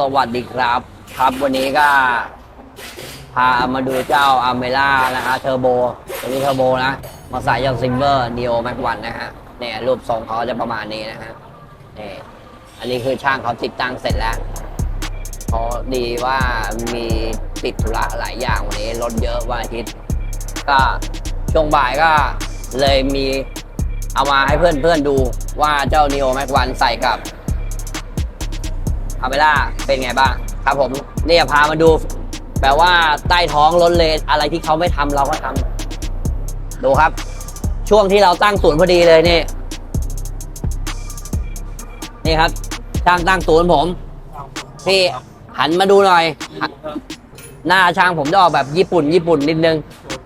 สวัสดีครับ ครับวันนี้ก็ พามาดูเจ้าอเมล่านะฮะเทอร์โบตัวนี้เทอร์โบนะ มาใส่ยังซิงเวอร์นีโอแม็กวันนะฮะเนี่ยรูปทรงเขาจะประมาณนี้นะฮะนี่อันนี้คือช่างเขาติดตั้งเสร็จแล้วเพราดีว่ามีติดธุระหลายอย่างวันนี้รถเยอะวันอาทิตย์ก็ช่วงบ่ายก็เลยมีเอามาให้เพื่อนๆดูว่าเจ้า Neo Max 1ใส่กับ อเมล่าเป็นไงบ้างครับผมเนี่ยพามาดูแปลว่าใต้ท้องรถเลยอะไรที่เขาไม่ทำเราก็ทำดูครับ ช่วงที่เราตั้งศูนย์พอดีเลยนี่ นี่ครับช่างตั้งศูนย์ผมพี่หันมาดูหน่อย หน้าช่างผมจะออกแบบญี่ปุ่น ญี่ปุ่นนิดนึง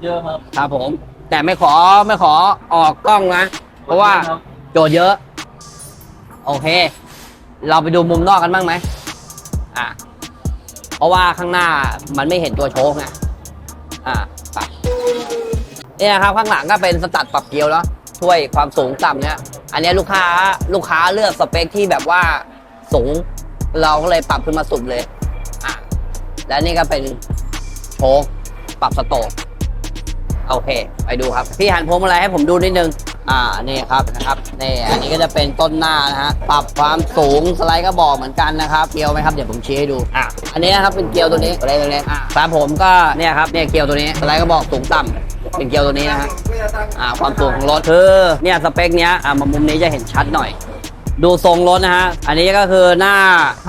เยอะครับครับผม แต่ไม่ขอไม่ขอออกกล้องนะ เพราะว่าโจทย์เยอะ โอเค เราไปดูมุมนอกกันบ้างไหมอะเพราะว่าข้างหน้ามันไม่เห็นตัวโชคไงอะไปเนี่ยครับข้างหลังก็เป็นสตัดปรับเกลียวแล้วช่วยความสูงต่ำเนี่ย อันนี้ลูกค้าลูกค้าเลือกสเปคที่แบบว่าสูงเราก็เลยปรับขึ้นมาสุดเลยอะและนี่ก็เป็นโชคปรับสโตกโอเค ไปดูครับ พี่หันพวงมาลัยให้ผมดูนิดนึง อ่านี่ครับนะครับนี่อันนี้ก็จะเป็นต้นหน้านะฮะปรับความสูงสไลด์ก็บอกเหมือนกันนะครับเกลียวไหมครับเดี๋ยวผมชี้ให้ดูอะอันนี้นะครับเป็นเกลียวตัวนี้อะไรตัวนี้อะตามผมก็เนี่ยครับเนี่ยเกลียวตัวนี้สไลด์ก็บอกสูงต่ำเป็นเกลียวตัวนี้นะฮะอ่าความสูงของรถคือเนี่ยสเปคเนี้ยอ่ามามุมนี้จะเห็นชัดหน่อย ดูทรงรถนะฮะ อันนี้ก็คือหน้า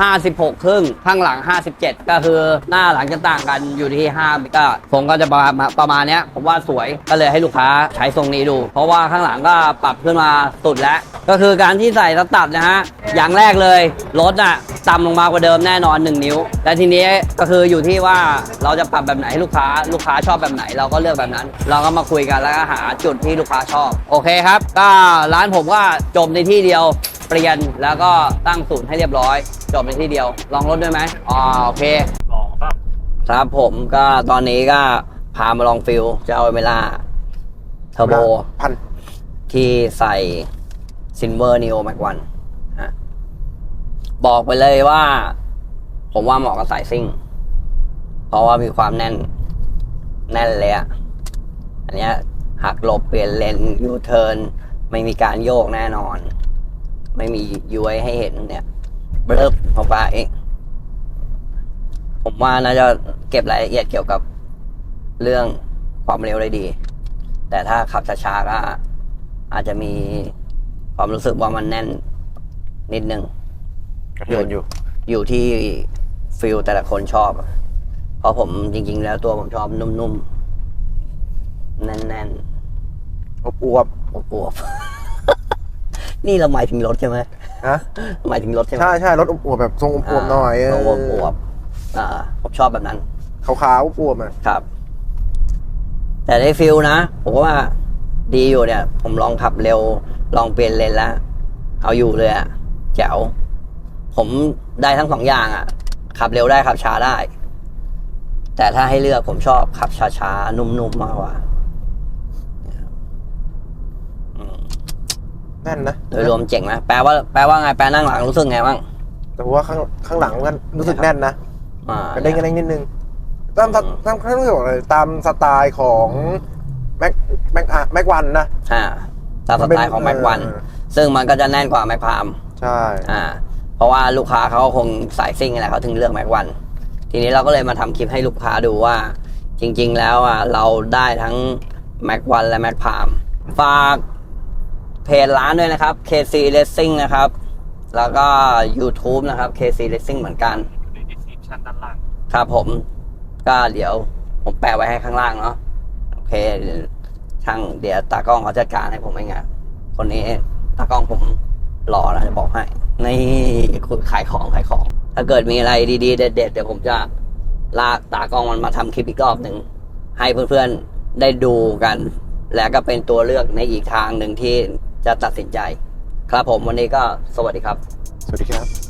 56 ครึ่ง ข้างหลัง 57 ก็คือหน้าหลังจะต่างกันอยู่ที่5ก็ทรงก็จะประมาณประมาณนี้ผมว่าสวยก็เลยให้ลูกค้าใช้ทรงนี้ดู เพราะว่าข้างหลังก็ปรับขึ้นมาสุดแล้ว ก็คือการที่ใส่สตัดนะฮะ อย่างแรกเลยรถน่ะต่ำลงมากว่าเดิมแน่นอน 1 นิ้ว และทีนี้ก็คืออยู่ที่ว่าเราจะปรับแบบไหนให้ลูกค้า ลูกค้าชอบแบบไหนเราก็เลือกแบบนั้น เราก็มาคุยกันแล้วก็หาจุดที่ลูกค้าชอบ โอเคครับ ก็ร้านผมก็จบในที่เดียว เปลี่ยนแล้วก็ตั้งศูนย์ให้เรียบร้อย จบในที่เดียว ลองรถด้วยไหมอ๋อโอเคสองครับ ครับผมก็ตอนนี้ก็พามาลองฟิลจะเอาเวลาเทอร์โบพันที่ใส่ซินเวอร์นิโอแม็กวันบอกไปเลยว่า ผมว่าเหมาะกับสายซิ่ง เพราะว่ามีความแน่น แน่นเลยอะอันนี้หักหลบเปลี่ยนเลนยูเทิร์นไม่มีการโยกแน่นอน ไม่มีย้วยให้เห็นเนี่ยเบิบเข้าไปผมว่าน่าจะเก็บรายละเอียดเกี่ยวกับเรื่องความเร็วได้ดี แต่ถ้าขับช้าๆก็อาจจะมีความรู้สึกว่ามันแน่นนิดนึงกระเทือนอยู่ อยู่ที่ฟิลแต่ละคนชอบ เพราะผมจริง ๆ แล้วตัวผมชอบนุ่มๆ แน่นอบอวบๆอวบๆ นี่เราหมายถึงรถใช่ไหมๆฮะหมายถึงรถใช่ไหมใช่ใช่รถอบอวบแบบทรงอบอวบหน่อยเอออวบอวบๆอ่าผมชอบแบบนั้นขาวๆอบอวบอะครับ แต่ได้ฟิลนะผมว่าดีอยู่เนี่ย ผมลองขับเร็ว ลองเปลี่ยนเลนแล้ว เอาอยู่เลยอะแจ๋วผมได้ทั้งสองอย่างอะขับเร็วได้ขับช้าได้ แต่ถ้าให้เลือกผมชอบขับช้าๆนุ่มๆมากกว่าอืม แน่นนะโดยรวมเจ๋งนะแปลว่าแปลว่าไงแปลนั่งหลังรู้สึกไงบ้างแต่ว่าข้างข้างหลังมันรู้สึกแน่นนะอ่ากระเด้งกระเด้งนิดนึงตามตามตามเขาเรียกว่าอะไรตามสไตล์ของแม็กแม็กอะแม็กวันนะอ่าตามสไตล์ของแม็กวันเออซึ่งมันก็จะแน่นกว่าแม็กพามใช่อ่าเพราะว่าลูกค้าเขาคงสายซิ่งอะไรเขาถึงเลือกแม็กวันทีนี้เราก็เลยมาทำคลิปให้ลูกค้าดูว่า จริง ๆ แล้วอะเราได้ทั้งแม็กวันและแม็กพามฝาก เพจร้านด้วยนะครับ KC Racing นะครับ แล้วก็ YouTube นะครับ KC Racing เหมือนกันใน description ด้านล่าง ครับผม ก็เดี๋ยวผมแปะไว้ให้ข้างล่างเนาะโอเคช่างเดี๋ยวตากล้องเขาจัดการให้ผมเองอะคนนี้ตากล้องผมรอนะจะบอกให้นี่คุณขายของขายของ ถ้าเกิดมีอะไรดีๆเด็ดๆเดี๋ยวผมจะลากตากล้องมันมาทำคลิปอีกรอบหนึ่งให้เพื่อนๆได้ดูกัน และก็เป็นตัวเลือกในอีกทางหนึ่งที่ จะตัดสินใจ ครับผมวันนี้ก็สวัสดีครับ สวัสดีครับ